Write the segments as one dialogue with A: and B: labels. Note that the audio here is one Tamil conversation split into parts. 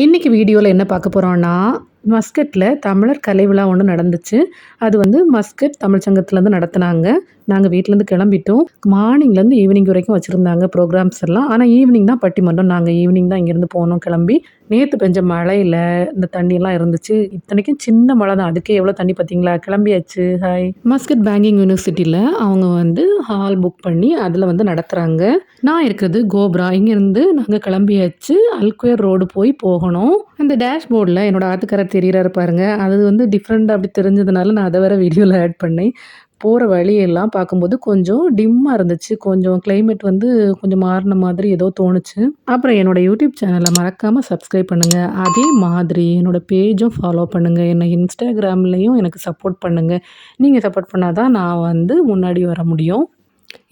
A: இன்றைக்கி வீடியோவில் என்ன பார்க்க போகிறோன்னா மஸ்கட்டில் தமிழர் கலை விழா ஒன்று நடந்துச்சு. அது வந்து மஸ்கட் தமிழ் சங்கத்துலேருந்து நடத்துனாங்க. நாங்கள் வீட்டிலேருந்து கிளம்பிட்டோம். மார்னிங்லேருந்து ஈவினிங் வரைக்கும் வச்சுருந்தாங்க ப்ரோக்ராம்ஸ் எல்லாம். ஆனால் ஈவினிங் தான் பட்டிமன்றம். நாங்கள் ஈவினிங் தான் இங்கேருந்து போனோம் கிளம்பி. நேற்று பெஞ்ச மழையில் இந்த தண்ணியெல்லாம் இருந்துச்சு. இத்தனைக்கும் சின்ன மழை தான். அதுக்கே எவ்வளோ தண்ணி பார்த்தீங்களா கிளம்பியாச்சு. ஹாய் மஸ்கட் பேங்கிங் யூனிவர்சிட்டியில் அவங்க வந்து ஹால் புக் பண்ணி அதில் வந்து நடத்துகிறாங்க நான் இருக்கிறது கோப்ரா. இங்கேருந்து நாங்கள் கிளம்பியாச்சு. அல்குயர் ரோடு போய் போகணும். அந்த டேஷ்போர்டில் என்னோட ஆத்துக்கார தெரிகிறாரு பாருங்க. அது வந்து டிஃப்ரெண்ட் அப்படி தெரிஞ்சதுனால நான் அதை வேறு வீடியோவில் ஆட் பண்ணேன். போகிற வழியெல்லாம் பார்க்கும்போது கொஞ்சம் டிம்மாக இருந்துச்சு. கொஞ்சம் கிளைமேட் வந்து கொஞ்சம் மாறின மாதிரி ஏதோ தோணுச்சு. அப்புறம் என்னோட யூடியூப் சேனலை மறக்காமல் சப்ஸ்கிரைப் பண்ணுங்கள் அதே மாதிரி என்னோட பேஜும் ஃபாலோ பண்ணுங்கள் என்னை இன்ஸ்டாகிராம்லேயும் எனக்கு சப்போர்ட் பண்ணுங்கள் நீங்கள் சப்போர்ட் பண்ணால் தான் நான் வந்து முன்னாடி வர முடியும்.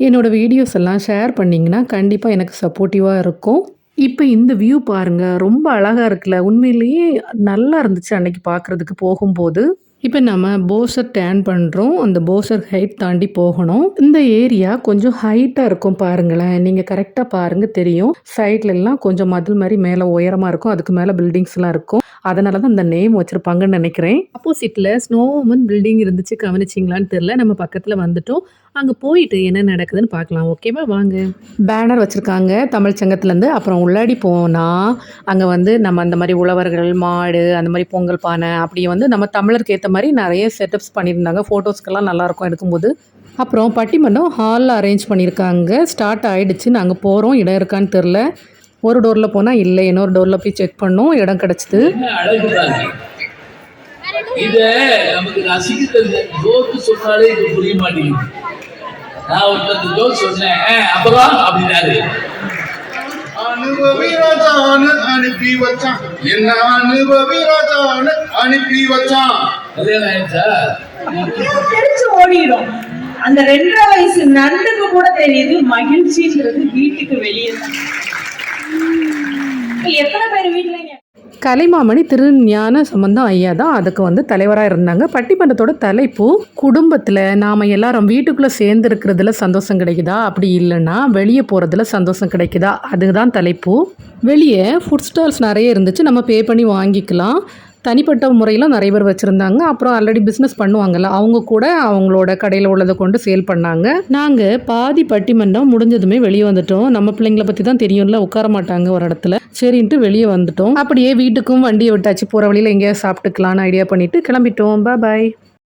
A: என்னோடய வீடியோஸ் எல்லாம் ஷேர் பண்ணிங்கன்னா கண்டிப்பாக எனக்கு சப்போர்ட்டிவாக இருக்கும். இப்போ இந்த வியூ பாருங்கள் ரொம்ப அழகாக இருக்குல்ல. உண்மையிலேயே நல்லா இருந்துச்சு அன்னைக்கு பார்க்குறதுக்கு போகும்போது. இப்போ நம்ம போசர் டேன் பண்ணுறோம் அந்த போசர் ஹைட் தாண்டி போகணும். இந்த ஏரியா கொஞ்சம் ஹைட்டாக இருக்கும் பாருங்களேன். நீங்கள் கரெக்டாக பாருங்கள் தெரியும். சைட்லலாம் கொஞ்சம் மதில் மாதிரி மேலே உயரமாக இருக்கும். அதுக்கு மேலே பில்டிங்ஸ்லாம் இருக்கும். அதனால தான் அந்த நேம் வச்சுருப்பாங்கன்னு நினைக்கிறேன். ஆப்போசிட்டில் ஸ்னோமன் பில்டிங் இருந்துச்சு கவனிச்சிங்களான்னு தெரில நம்ம பக்கத்தில் வந்துட்டோம். அங்கே போயிட்டு என்ன நடக்குதுன்னு பார்க்கலாம். ஓகேவா வாங்க. பேனர் வச்சுருக்காங்க தமிழ் சங்கத்துலேருந்து அப்புறம் உள்ளாடி போனால் அங்கே வந்து நம்ம அந்த மாதிரி உழவர்கள் மாடு அந்த மாதிரி பொங்கல் பானை அப்படி வந்து நம்ம தமிழருக்கு ஏற்ற மாதிரி நிறைய செட்டப்ஸ் பண்ணியிருந்தாங்க. ஃபோட்டோஸ்க்கெல்லாம் நல்லாயிருக்கும் எடுக்கும்போது. அப்புறம் பட்டிமன்றம் ஹாலில் அரேஞ்ச் பண்ணியிருக்காங்க. ஸ்டார்ட் ஆகிடுச்சு நாங்கள் போகிறோம் இடம் இருக்கான்னு தெரில ஒரு டோரில் போனால் இல்லை. இன்னொரு டோரில் போய் செக் பண்ணோம். இடம் கிடச்சிது.
B: இத நமக்கு ரசிக்க தெரிஞ்ச ஜோக்கு சொன்னாலே இது புரிய மாட்டேங்குது. நான் ஒருத்தர் ஜோக் சொன்னேன். "ஆ, அப்புறம் அப்படின்னாரு.
C: அனுபவி ராஜான்னு அனுப்பி வச்சான். என்ன அனுபவி ராஜான்னு அனுப்பி வச்சான்.
B: கல்யாணம் ஆயிடுச்சா?
D: தெரிச்சு ஓடிடும் அந்த ரெண்டரை வயசு நண்டுக்கு கூட தெரியுது மகிழ்ச்சின்றது வீட்டுக்கு வெளியே தான் இப்ப எத்தனை பேர் வீட்டுல
A: கலைமாமணி திருஞான சம்பந்தம் ஐயா தான் அதுக்கு வந்து தலைவராக இருந்தாங்க. பட்டிமன்றத்தோட தலைப்பு குடும்பத்தில் நாம் எல்லாரும் வீட்டுக்குள்ளே சேர்ந்து இருக்கிறதுல சந்தோஷம் கிடைக்குதா? அப்படி இல்லைன்னா வெளியே போகிறதுல சந்தோஷம் கிடைக்குதா? அதுதான் தலைப்பு. வெளியே ஃபுட் ஸ்டால்ஸ் நிறைய இருந்துச்சு. நம்ம பே பண்ணி வாங்கிக்கலாம். தனிப்பட்ட முறையில் நிறைய பேர் வச்சுருந்தாங்க. அப்புறம் ஆல்ரெடி பிஸ்னஸ் பண்ணுவாங்கல்ல அவங்க கூட அவங்களோட கடையில் உள்ளதை கொண்டு சேல் பண்ணாங்க. நாங்கள் பாதி பட்டிமன்றம் முடிஞ்சதுமே வெளியே வந்துட்டோம். நம்ம பிள்ளைங்கள பற்றி தான் தெரியும்ல உட்கார மாட்டாங்க ஒரு இடத்துல. சரின்ட்டு வெளியே வந்துட்டோம். அப்படியே வீட்டுக்கும் வண்டியை விட்டாச்சு. போகிற வழியில் எங்கேயாவது சாப்பிட்டுக்கலான்னு ஐடியா பண்ணிவிட்டு கிளம்பிட்டோம். பாய்